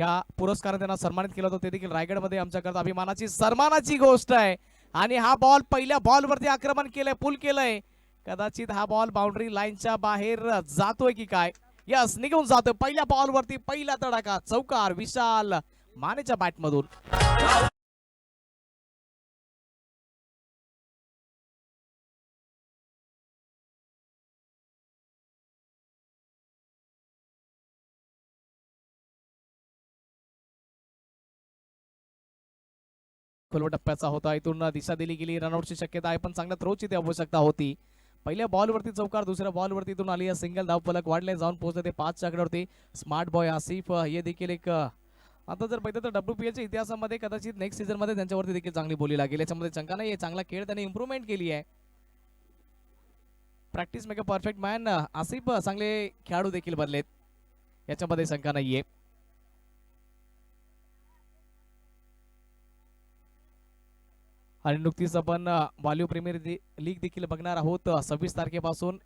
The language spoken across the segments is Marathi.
या पुरस्कार त्यांना सन्मानित केलं होतं. ते देखील रायगडमध्ये आमच्याकरता अभिमानाची सन्मानाची गोष्ट आहे. आणि हा बॉल पहिल्या बॉलवरती आक्रमण केलंय पुल केलंय. कदाचित हा बॉल बाउंड्री लाईनच्या बाहेर जातोय की काय? यस निघून जातोय. पहिल्या बॉलवरती पहिला तडाखा. चौकार विशाल मानेच्या बॅटमधून खोलवर टप्प्याचा होता. इथून दिशा दिली गेली. रनआउटची शक्यता आहे पण चांगल्या थ्रोची ती आवश्यकता होती. पहिल्या बॉलवरती चौकार दुसऱ्या बॉलवरती इथून आली. सिंगल धाव फलक वाढले. जाऊन पोहोचले ते पाच आकड्यावरती स्मार्ट बॉय आसिफ हे देखील एक आता जर पाहिलं तर डब्ल्यू पी एलच्या इतिहासामध्ये कदाचित नेक्स्ट सीझनमध्ये त्यांच्यावरती देखील चांगली बोली लागेल. याच्यामध्ये शंका नाही चांगला खेळ त्यांनी इम्प्रुव्हमेंट केली आहे. Practice make a perfect man Asif चांगले खेळाडू देखील बनलेत. याच्यामध्ये शंका नाहीये. आणि नुकतीच आपण व्हॉल्यू प्रीमियर लीग देखील बघणार आहोत. सव्वीस तारखेपासून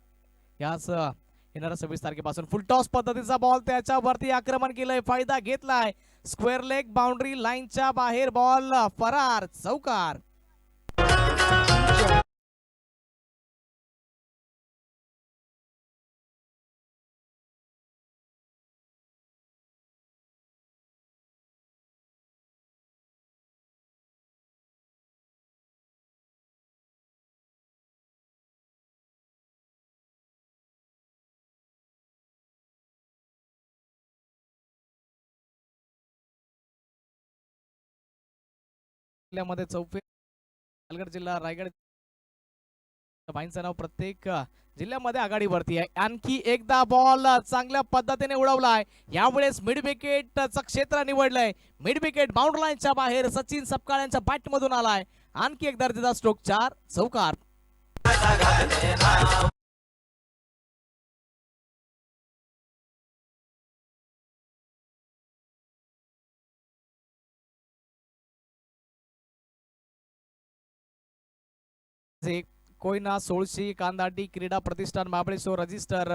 याच येणाऱ्या सव्वीस तारखेपासून फुल टॉस पद्धतीचा बॉल त्याच्यावरती आक्रमण केलंय फायदा घेतलाय. स्क्वेअर लेग बाउंड्री लाईनच्या बाहेर बॉल फरार चौकार. जिल्ह्यामध्ये चौफे पालघर जिल्हा रायगड भाईंचं नाव प्रत्येक जिल्ह्यामध्ये आघाडीवरती आहे. आणखी एकदा बॉल चांगल्या पद्धतीने उडवलाय. यावेळेस मिड विकेटचं क्षेत्र निवडलंय. मिड विकेट बाउंड्री लाईनच्या बाहेर सचिन सपकाळ यांच्या बॅट मधून आलाय. आणखी एक दर्जेदार स्ट्रोक चार चौकार. जे कोयना सोळशी कांदाटी क्रीडा प्रतिष्ठान Mahabaleshwar register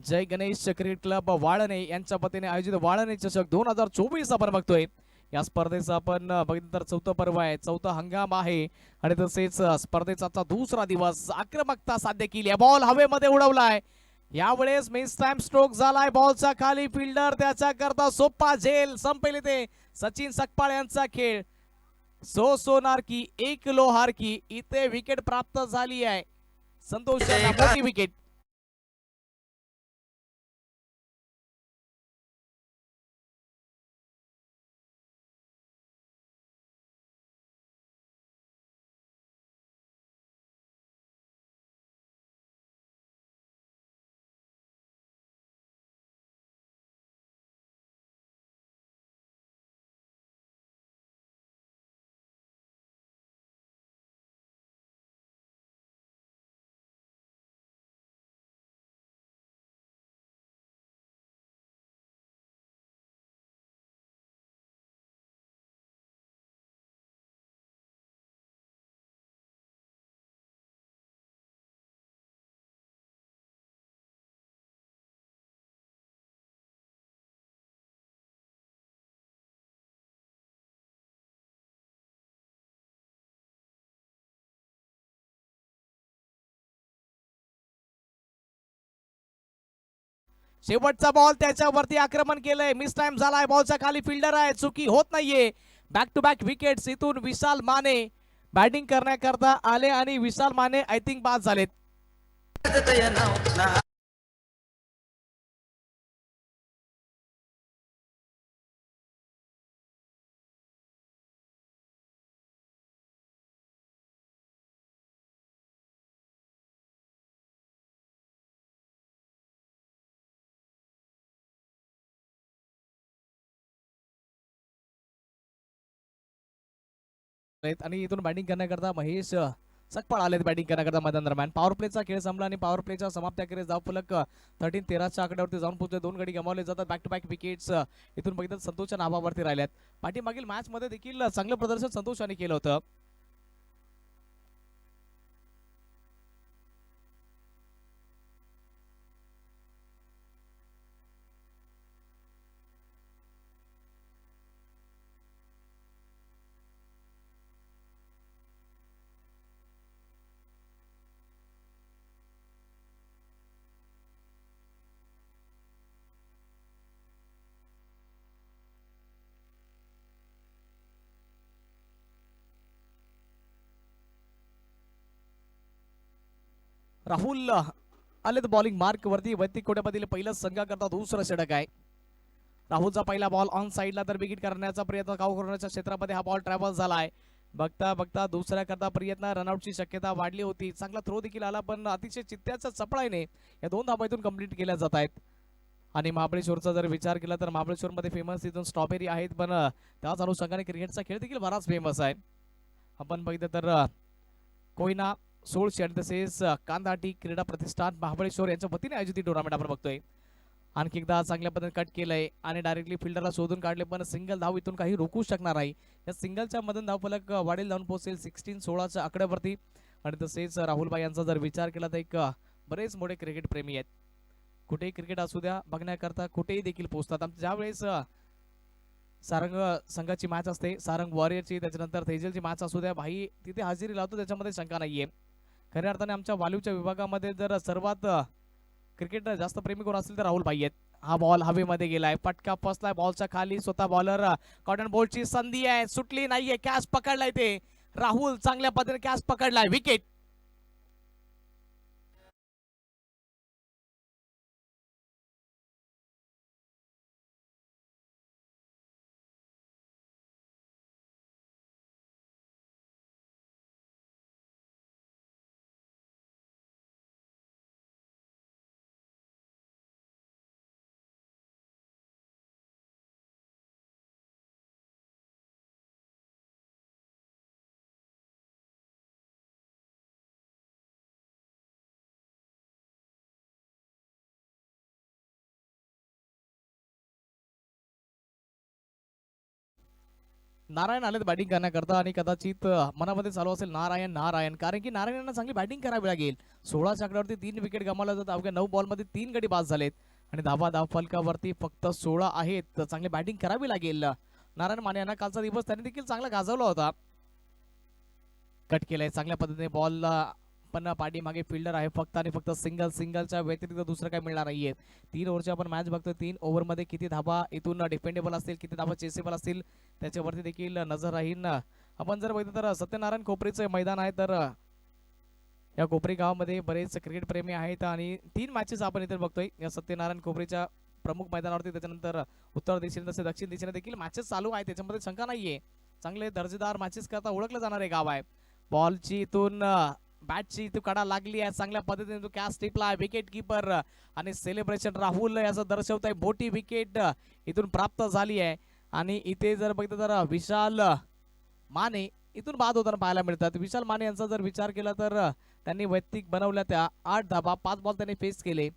Jai Ganesh cricket club Walne यांच्या वतीने आयोजित वाळणे चषक दोन हजार चोवीस आपण बघतोय या स्पर्धेचं आपण बघितलं तर चौथं पर्व आहे चौथा हंगाम आहे आणि तसेच स्पर्धेचा दुसरा दिवस आक्रमकता साध्य केली आहे बॉल हवेमध्ये उडवलाय यावेळेस मिस टाइम स्ट्रोक झालाय बॉलचा खाली फिल्डर त्याच्या करता सोप्पा झेल संपेल ते सचिन सकपाळ यांचा खेळ सो सोनार की एक लोहार की इथे विकेट प्राप्त झाली आहे. संतोष मोठी विकेट शेवटचा बॉल त्याच्यावरती आक्रमण केलंय. मिस टाइम झालाय. बॉलचा खाली फिल्डर आहे. चुकी होत नाहीये. बॅक टू बॅक विकेट्स इथून विशाल माने बॅटिंग करण्याकरता आले आणि विशाल माने आय थिंक बाद झालेत. आहेत आणि इथून बॅटिंग करण्याकरता महेश अ, सकपाळ आलेत बॅटिंग करण्याकरता मैदान दरम्यान पॉवर प्लेचा खेळ संपला आणि पॉवर प्लेच्या समाप्त्याखेरीज धाव फलक थर्टीन तेराच्या आकड्यावरती जाऊन पोहोचले. दोन गडी गमावले जातात. बॅक टू बॅक विकेट्स इथून बघितलं संतोषच्या नावावरती राहिल्यात. पाठीमागील मॅच मध्ये देखील चांगलं प्रदर्शन संतोषाने केलं होतं. राहुल आलेत बॉलिंग मार्क वरती वैयक्तिक कोट्यामधील पहिलं संघाकरता दुसरं षटक आहे. राहुलचा पहिला बॉल ऑन साईडला तर विकेट करण्याचा प्रयत्न काऊ करण्याच्या क्षेत्रामध्ये हा बॉल ट्रॅव्हल झालाय बघता बघता दुसऱ्या करता प्रयत्न रनआउटची शक्यता वाढली होती. चांगला थ्रो देखील आला पण अतिशय चित्त्याच्या चपळाईने या दोन धाबातून कंप्लीट केल्या जात आहेत. आणि महाबळेश्वरचा जर विचार केला तर महाबळेश्वरमध्ये फेमस तिथून स्ट्रॉबेरी आहेत पण त्याच अनुषंगाने क्रिकेटचा खेळ देखील बराच फेमस आहे. आपण बघितलं तर कोयना सोळशे आणि तसेच कांदाटी क्रीडा प्रतिष्ठान महाबळेश्वर यांच्या वतीने आयोजित टुर्नामेंट आपण बघतोय. आणखी एकदा चांगल्या पद्धतीने कट केलंय आणि डायरेक्टली फिल्डरला शोधून काढले पण सिंगल धाव इथून काही रोखू शकणार नाही. या सिंगलच्या मधून धावफलक अ, वाढील जाऊन पोहोचेल सिक्स्टीन सोळाच्या आकड्यावरती. आणि तसेच राहुलबाई यांचा जर विचार केला तर एक बरेच मोठे क्रिकेट प्रेमी आहेत. कुठेही क्रिकेट असू द्या बघण्याकरता कुठेही देखील पोहोचतात. आमच्या ज्यावेळेस सारंग संघाची मॅच असते सारंग वॉरियरची त्याच्यानंतर थेजलची मॅच असू द्या भाई तिथे हजेरी लावतो त्याच्यामध्ये शंका नाहीये. खऱ्या अर्थाने आमच्या वालीवच्या विभागामध्ये जर सर्वात क्रिकेट जास्त प्रेमी कोण असतील तर राहुल भाई आहेत. हा बॉल हवेमध्ये गेलाय. पटका फसलाय बॉलच्या खाली. स्वतः बॉलर कॉटन बॉलची संधी आहे. सुटली नाहीये. कॅच पकडलाय ते. राहुल चांगल्या पद्धतीने कॅच पकडलाय. विकेट नारायण आलेत बॅटिंग करण्याकरता आणि कदाचित मनामध्ये चालू असेल नारायण नारायण. कारण की नारायण यांना चांगली बॅटिंग करावी लागेल. सोळा चकड्यावरती तीन विकेट गमावल्या जातात. अवघ्या नऊ बॉलमध्ये तीन गडी बाद झालेत. आणि धाबा धाव फलकावरती फक्त सोळा आहेत. तर चांगली बॅटिंग करावी लागेल. नारायण माने यांना कालचा दिवस त्यांनी देखील चांगला गाजवला होता. कट केलाय चांगल्या पद्धतीने बॉल पण पाठीमागे फिल्डर आहे. फक्त आणि फक्त सिंगल सिंगलच्या व्यतिरिक्त दुसरं काही मिळणार नाहीये. तीन ओव्हरची आपण मॅच बघतो तीन ओव्हरमध्ये किती धाबा इथून डिपेंडेबल असतील किती धाबा चेसेबल असतील त्याच्यावरती देखील नजर राहील आपण जर बघितलं तर सत्यनारायण कोपरीचं मैदान आहे तर या कोपरी गावामध्ये बरेच क्रिकेट प्रेमी आहेत आणि तीन मॅचेस आपण इथे बघतोय. या सत्यनारायण कोपरीच्या प्रमुख मैदानावरती त्याच्यानंतर उत्तर दिशेने तसे दक्षिण दिशेने देखील मॅचेस चालू आहे त्याच्यामध्ये शंका नाहीये. चांगले दर्जेदार मॅचेस करता ओळखलं जाणारे गाव आहे. बॉलची इथून बॅटची इथे कडा लागली आहे. चांगल्या पद्धतीने तो कॅच टिपला विकेट किपर आणि सेलिब्रेशन राहुल याचं दर्शवत आहे मोठी विकेट इथून प्राप्त झाली आहे. आणि इथे जर बघितलं तर विशाल माने इथून बाद होताना पाहायला मिळतात. विशाल माने यांचा जर विचार केला तर त्यांनी वैयक्तिक बनवल्या त्या आठ धाबा पाच बॉल त्यांनी फेस केले.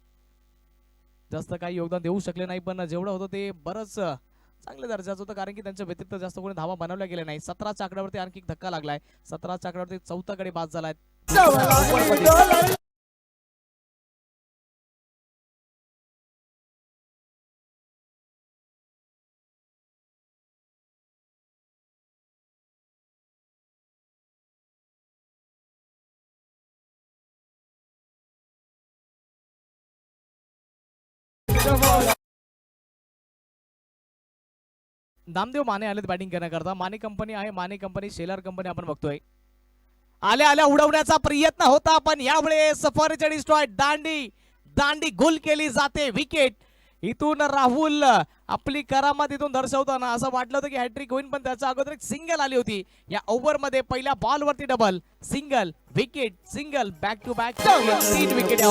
जास्त काही योगदान देऊ शकले नाही पण जेवढं होतं ते बरंच चांगल्या दर्जाचं होतं कारण की त्यांच्या व्यतिरिक्त जास्त कोणी धावा बनवल्या गेल्या नाही. सतराच्या आकड्यावरती आणखी एक धक्का लागलाय. सतराच्या आकड्यावरती चौथा कडे बाद झालाय. नामदेव माने आलेत बॅटिंग करण्याकरता. माने कंपनी आहे माने कंपनी शेलर कंपनी आपण बघतोय. आल्या आल्या उडवण्याचा प्रयत्न होता पण यावेळेस फॉरेस्ट स्टॉय दांडी दांडी गुल केली जाते विकेट इथून राहुल आपली करामत इथून दर्शवताना असं वाटलं होतं की हॅट्रिक होईल पण त्याच्या अगोदर एक सिंगल आली होती. या ओव्हरमध्ये पहिल्या बॉल वरती double single wicket single back to back तीन विकेट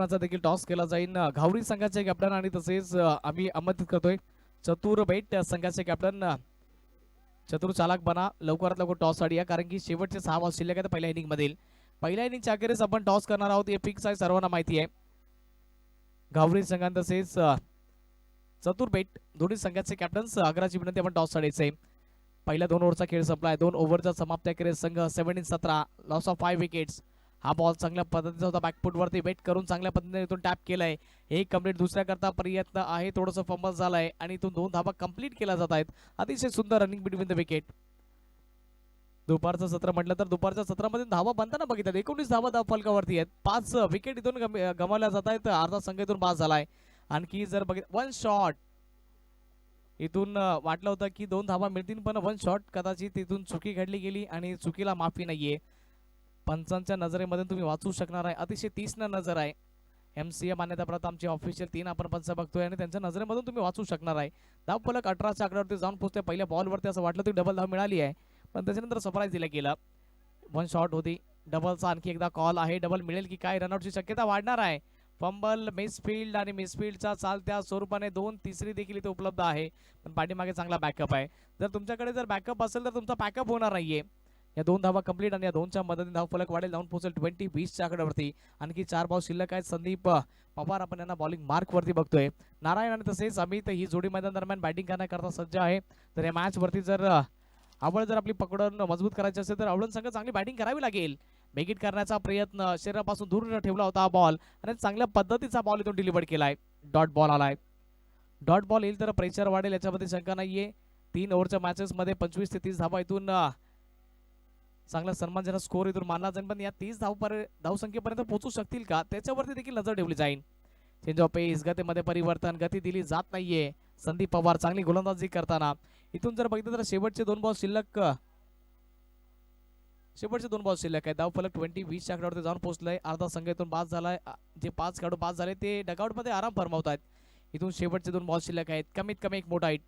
या देखील टॉस केला जाईल घावरी संघाचे कॅप्टन आणि तसेच आम्ही आमंत्रित करतोय. चतुर बेट संघाचे कॅप्टन चतुर चालक बना लवकरात लवकर टॉससाठी कारण की शेवटचे सहा वाज शिल्लक आहेत पहिल्या इनिंग मधील पहिल्या इनिंगच्या अखेरीस आपण टॉस करणार आहोत हे फिक्स आहे सर्वांना माहिती आहे. घावरी संघान तसेच चतुर चतुर्पेट दोन्ही संघाचे कॅप्टन्स अकराची विनंती आपण टॉस साडेचे पहिल्या दोन ओव्हरचा खेळ संपला आहे. दोन ओव्हरचा समाप्त अखेरीस संघ सेव्हन इन सतरा लॉस ऑफ फाय विकेट्स हा बॉल चांगल्या पद्धतीचा होता. बॅकफुट वरती वेट करून चांगल्या पद्धतीने इथून टॅप केलाय. एक कंप्लीट दुसऱ्या करता प्रयत्न आहे. थोडंसं फंबल झालाय आणि इथून दोन धाबा कंप्लीट केल्या जात आहेत. अतिशय सुंदर रनिंग बिटवीन द विकेट दुपारचं सत्र म्हटलं तर दुपारच्या सत्रामध्ये धावा बनताना बघितलं एकोणीस धावा धाव फलकावरती आहेत. पाच विकेट इथून गमावल्या जात आहेत. अर्धा संघ इथून बाद झालाय. आणखी जर बघित वन शॉट इथून वाटलं होतं की दोन धावा मिळतील पण वन शॉट कदाचित इथून चुकी घडली गेली आणि चुकीला माफी नाहीये. पंचांच्या नजरेमधून तुम्ही वाचू शकणार आहे. अतिशय तीक्ष्ण नजर आहे. एम सी ए मान्यताप्राप्त आमचे ऑफिशियल तीन आपण पंच बघतोय आणि त्यांच्या नजरेमधून तुम्ही वाचू शकणार आहे. धाव फलक अठराच्या आकड्यावरती जाऊन पोहोचते पहिल्या बॉलवरती असं वाटलं ती डबल धाव मिळाली आहे. पण त्याच्यानंतर सरप्राईज दिलं गेलं. वन शॉट होती. डबलचा आणखी एकदा कॉल आहे. डबल मिळेल की काय? रनआउटची शक्यता वाढणार आहे. फंबल मिसफील्ड आणि मिसफील्डचा चालत्या स्वरूपाने दोन तिसरी देखील इथे उपलब्ध आहे. पण पाठीमागे चांगला बॅकअप आहे. जर तुमच्याकडे जर बॅकअप असेल तर तुमचा बॅकअप होणार नाहीये. या दोन धावा कंप्लीट आणि या दोनच्या मदतीने धाव फलक वाढेल. जाऊन पोहोचेल ट्वेंटी वीसच्या आकड्यावरती आणखी चार भाव शिल्लक आहेत. संदीप पवार आपण यांना बॉलिंग मार्क वरती बघतोय. नारायण आणि तसेच अमित ही जोडी मैदान दरम्यान बॅटिंग करण्याकरता सज्ज आहे. तर या मॅच वरती जर आवड जर आपली पकडून मजबूत करायची असेल तर आवडून संघ चांगली बॅटिंग करावी लागेल. बेगीट करण्याचा प्रयत्न शरीरापासून दूर ठेवला होता हा बॉल आणि चांगल्या पद्धतीचा बॉल इथून डिलिव्हर केलाय. डॉट बॉल आलाय. डॉट बॉल येईल तर प्रेशर वाढेल. याच्यामध्ये शंका नाहीये. तीन ओव्हरच्या मॅचेस मध्ये पंचवीस ते तीस धावा इथून चांगला सन्मानजनक स्कोर इथून मानला जाईल पण या तीस धाव धावसंख्येपर्यंत पोहोचू शकतील का? त्याच्यावरती देखील नजर ठेवली जाईल. चेंज ऑफ पेस गतीमध्ये परिवर्तन गती दिली जात नाहीये. संदीप पवार चांगली गोलंदाजी करताना. इथून जर बघितलं तर शेवटचे दोन बॉल शिल्लक शेवटचे दोन बॉल शिल्लक आहे धाव फलक ट्वेंटी वीसच्या आकड्यावरती जाऊन पोहोचलाय. अर्धा संघ इथून बाद झालाय. जे पाच खेळाडू बाद झाले ते डगआउटमध्ये आराम फरमावत आहेत इथून शेवटचे दोन बॉल शिल्लक आहेत. कमीत कमी एक मोठा हिट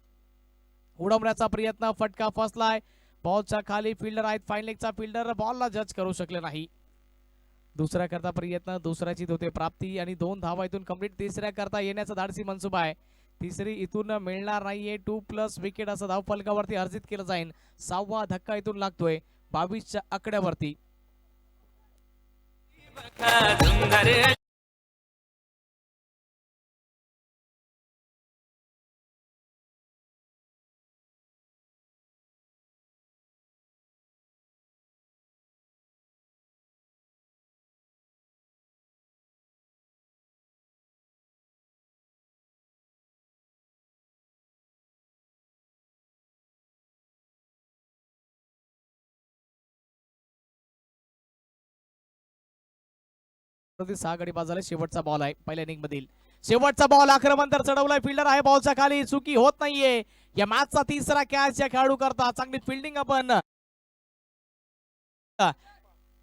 उडवण्याचा प्रयत्न फटका फसलाय बॉलच्या खाली फिल्डर आहेत. फाईन लेगचा फिल्डर बॉलला जज करू शकले नाही. दुसऱ्या करता प्रयत्न दुसऱ्याची होते प्राप्ती आणि दोन धावा इथून कंप्लीट तिसऱ्या करता येण्याचा धाडसी मनसुबा आहे. तिसरी इथून मिळणार नाहीये. टू प्लस विकेट असं धाव फलकावरती अर्जित केलं जाईल सहावा धक्का इथून लागतोय. बावीसच्या आकड्यावरती. सहा गडी बाद झाले शेवटचा बॉल आहे पहिल्या इनिंग मधील. शेवटचा बॉल आक्रमण तर चढवलाय फिल्डर आहे बॉलच्या खाली चुकी होत नाहीये. या मॅचचा तिसरा कॅच या खेळाडू करता चांगली फिल्डिंग आपण.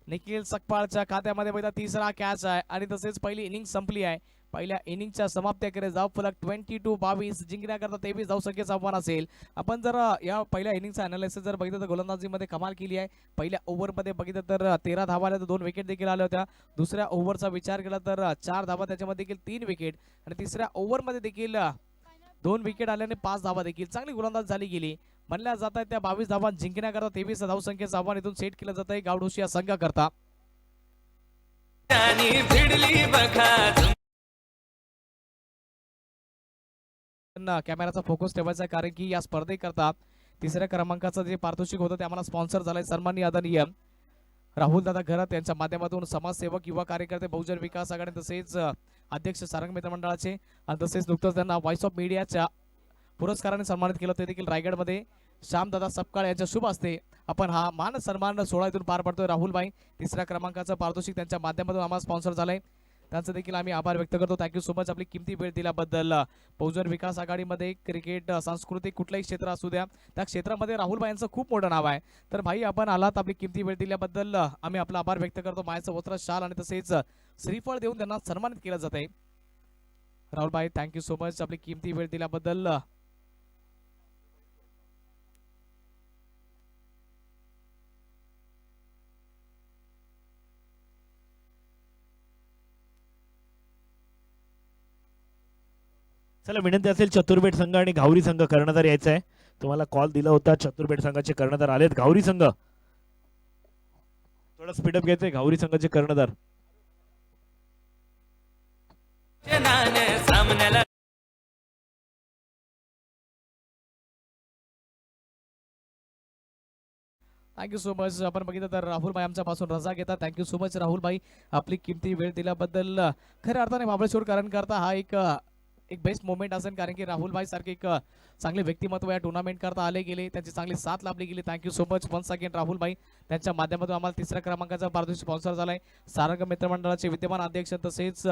निखिल सकपाळच्या खात्यामध्ये पहिला तिसरा कॅच आहे आणि तसेच पहिली इनिंग संपली आहे. पहिल्या इनिंगच्या समाप्त्याकडे जाव फलक ट्वेंटी टू बावीस जिंकण्याकरता तेवीस धाव संख्येचं आव्हान असेल. आपण जर या पहिल्या इनिंगचं अनालिसिस जर बघितलं तर गोलंदाजीमध्ये कमाल केली आहे. पहिल्या ओव्हरमध्ये बघितलं तर तेरा धावा आल्या तर दोन विकेट देखील आल्या होत्या. दुसऱ्या ओव्हरचा विचार केला तर चार धावा त्याच्यामध्ये देखील तीन विकेट आणि तिसऱ्या ओव्हरमध्ये देखील दोन विकेट आल्याने पाच धावा देखील. चांगली गोलंदाज झाली गेली. म्हणल्या जात आहेत त्या बावीस धावा जिंकण्याकरता तेवीस धावसंख्येचं आव्हान इथून सेट केलं जात आहे गावडोशी या संघाकरता. कॅमेराचा फोकस ठेवायचा आहे कारण की या स्पर्धेकरता तिसऱ्या क्रमांकाचं जे पारितोषिक होतं ते आम्हाला स्पॉन्सर झालंय सन्माननीय आदरणीय राहुल दादा घरात यांच्या माध्यमातून समाजसेवक युवा कार्यकर्ते बहुजन विकास आघाडी तसेच अध्यक्ष सारंग मित्र मंडळाचे आणि तसेच नुकतंच त्यांना व्हॉइस ऑफ मीडियाच्या पुरस्काराने सन्मानित केलं. ते देखील रायगडमध्ये श्यामदादा सपकाळ यांच्या शुभ असते आपण हा मान सन्मान सोहळा इथून पार पडतोय. राहुलबाई तिसऱ्या क्रमांकाचं पारितोषिक त्यांच्या माध्यमातून आम्हाला स्पॉन्सर झालंय. त्यांचं देखील आम्ही आभार व्यक्त करतो. थँक्यू सो मच आपली किमती वेळ दिल्याबद्दल. बहुजन विकास आघाडीमध्ये क्रिकेट सांस्कृतिक कुठलंही क्षेत्र असू द्या त्या क्षेत्रामध्ये राहुल भाईंचं खूप मोठं नाव आहे. तर भाई आपण आलात आपली किमती वेळ दिल्याबद्दल. आम्ही आपला आभार व्यक्त करतो. मायाचं वस्त्र शाल आणि तसेच श्रीफळ देऊन त्यांना सन्मानित केलं जात आहे राहुल भाई थँक्यू सो मच आपली किमती वेळ दिल्याबद्दल. चला विनंती असेल चतुर्भेट संघ आणि घावरी संघ कर्णधार यायचा आहे. तुम्हाला कॉल दिला होता चतुर्भेट संघाचे कर्णधार आलेत. घावरी संघ. थोडा स्पीडअप घ्यायचंय. घावरी संघाचे कर्णधार. थँक्यू सो मच आपण बघितलं तर राहुल भाई आमच्यापासून रजा घेतात. थँक्यू सो मच राहुल भाई. आपली किमती वेळ दिल्याबद्दल खऱ्या अर्थाने महाबळेश्वर कारण करता हा एक एक बेस्ट मोमेंट असेल कारण की राहुल भाई सारखे एक चांगले व्यक्तिमत्व या टुर्नामेंट करता आले गेले त्यांची चांगली साथ लाभली गेली. Thank you so much once again Rahul भाई. त्यांच्या माध्यमातून आम्हाला तिसऱ्या क्रमांकाचा पारदर्शी स्पॉन्सर झालाय सारंग मित्रमंडळाचे विद्यमान अध्यक्ष तसेच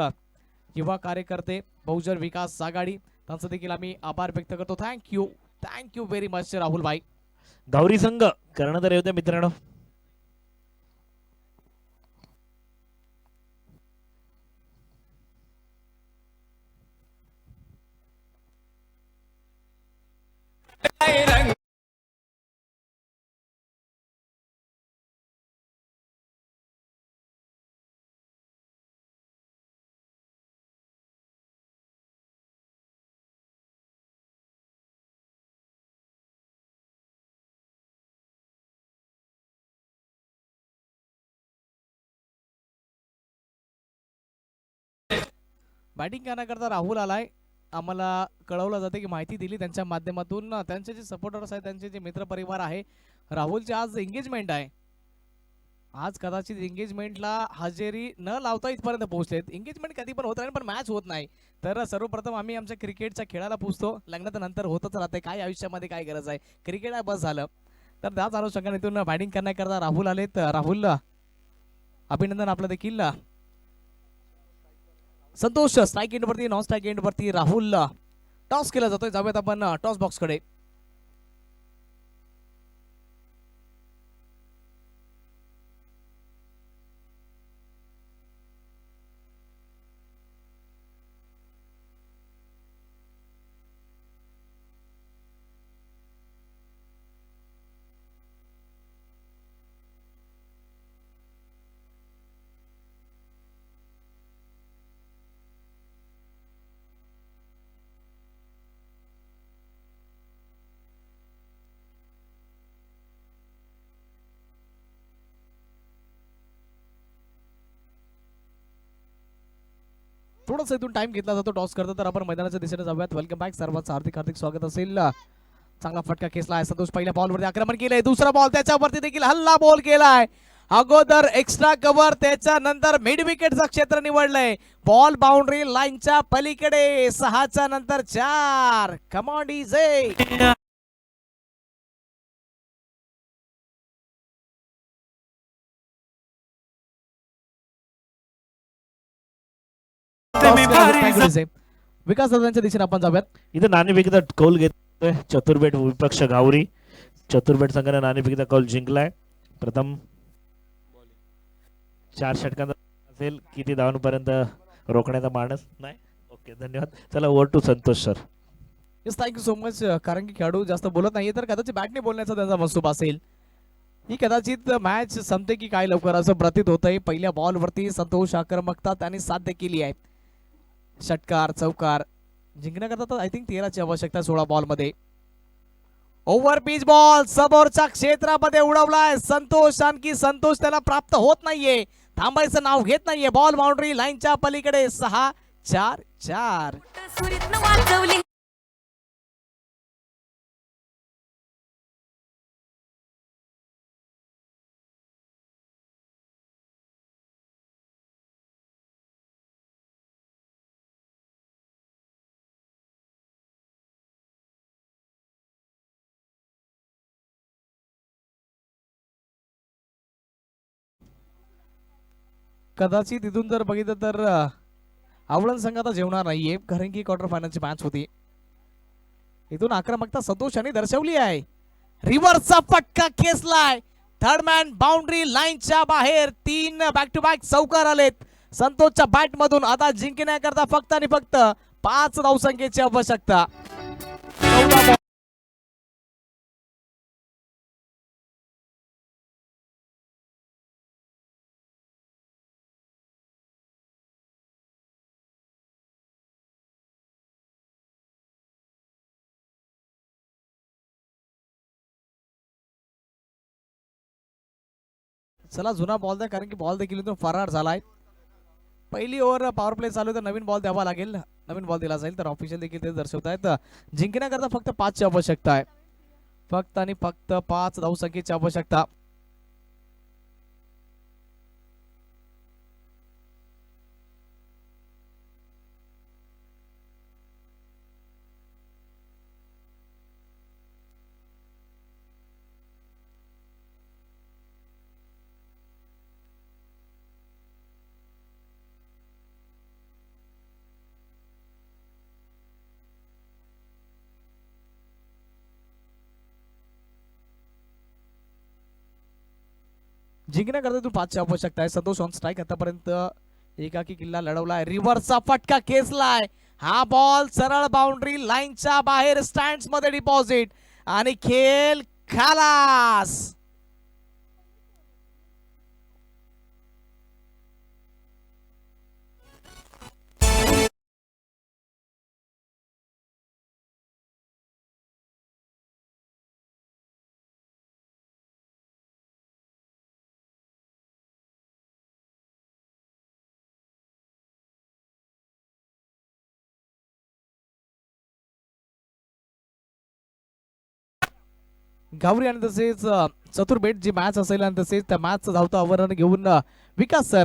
युवा कार्यकर्ते बहुजन विकास आघाडी. त्यांचं देखील आम्ही आभार व्यक्त करतो. Thank you thank you very much Rahul भाई. गौरी संघ कर्णधार येऊ द्या मित्रांनो. बॅटिंग करण्याकरता राहुल आलाय. आम्हाला कळवलं जाते की माहिती दिली त्यांच्या माध्यमातून. त्यांचे जे सपोर्टर्स आहेत त्यांचे जे मित्रपरिवार आहे राहुलचे आज एंगेजमेंट आहे. आज कदाचित एंगेजमेंटला हजेरी न लावता इथपर्यंत पोहोचलेत एंगेजमेंट कधी पण होत राहील पण मॅच होत नाही. तर सर्वप्रथम आम्ही आमच्या क्रिकेटच्या खेळाला पुजतो लग्नानंतर होतच राहते. काय आयुष्यामध्ये काय गरज आहे? क्रिकेट आहे बस झालं. तर त्याच अनुषंगाने बॅटिंग करण्याकरता राहुल आलेत. राहुल अभिनंदन आपलं देखील. संतोष स्ट्राईक एंड वरती नॉन स्ट्राईक एंड वरती राहुल टॉस केला जातोय जाऊयात आपण टॉस बॉक्स थोडासा इथून टाइम घेतला जातो. टॉस करता. तर आपण मैदानाच्या दिशेने जाऊयात. वेलकम बॅक सर्वांचं हार्दिक हार्दिक स्वागत असेल. चांगला फटका खेचला आहे संतोष. पहिल्या बॉलवरती आक्रमण केलंय. दुसरा बॉल त्याच्यावरती देखील हल्ला बॉल केलाय. अगोदर एक्स्ट्रा कव्हर त्याच्यानंतर मिड विकेटचं क्षेत्र निवडलंय. बॉल बाउंड्री लाईनच्या पलीकडे. सहाच्या नंतर चार. कमॉन डीजे विकास दादांच्या दिशेने आपण जाऊयात. इथं नाणेफेकीचा कौल घेतोय. चतुर्भेट विपक्ष गावरी. चतुर्भेट संघाने नाणेफेकीचा कौल जिंकलाय. प्रथम चार षटकांचा असेल. किती धावांपर्यंत रोखण्याचा मानस? नाही? ओके धन्यवाद. चला over two Santosh sir yes thank you so much कारण की खेळाडू जास्त बोलत नाहीये तर कदाचित बॅटने बोलण्याचा त्यांचा मनसूब असेल. ही कदाचित मॅच संपते की काय लवकर असं प्रतीत होतंय. पहिल्या बॉलवरती संतोष आक्रमकता त्याने साध्य केली आहे. षटकार चौकार. जिंकण्याकरता तर आय थिंक तेराची आवश्यकता आहे सोळा बॉलमध्ये ओव्हर पिच बॉल समोरच्या क्षेत्रामध्ये उडवलाय. संतोष. आणखी संतोष त्याला प्राप्त होत नाहीये. थांबायचं नाव घेत नाहीये. बॉल बाउंड्री लाईनच्या पलीकडे. सहा चार चार. कदाचित इथून जर बघितलं तर आवळण संघ आता जेवणार नाहीये कारण की क्वार्टर फायनलची मॅच होती. इथून आक्रमकता संतोष यांनी दर्शवली आहे. रिव्हर्सचा फटका खेचलाय थर्ड मॅन बाउंड्री लाईनच्या बाहेर तीन बॅक टू बॅक चौकार आलेत. संतोषच्या बॅट मधून आता जिंकण्याकरता फक्त आणि फक्त पाच धावसंख्येची आवश्यकता. चला जुना बॉल द्या कारण की बॉल देखील इथून फरार झालाय. पहिली ओव्हर पॉवर प्ले चालू तर नवीन बॉल द्यावा लागेल. नवीन बॉल दिला जाईल तर ऑफिशियल देखील ते दर्शवत आहेत. जिंकण्याकरता फक्त पाचची आवश्यकता आहे. फक्त आणि फक्त पाच धावसंख्येची आवश्यकता. जिंकण्याकरता तू पाचची आवश्यकता आहे सदोष ऑन स्ट्राईक आतापर्यंत एकाकी किल्ला लढवलाय. रिव्हर्सचा फटका खेचलाय. हा बॉल सरळ बाउंड्री लाईनच्या बाहेर स्टँडमध्ये डिपॉझिट आणि खेळ खालास. गावरी आणि तसेच अ, चतुर्भेट जी मॅच असेल आणि तसेच त्या मॅचचं धावतं आव्हान घेऊन विकास सर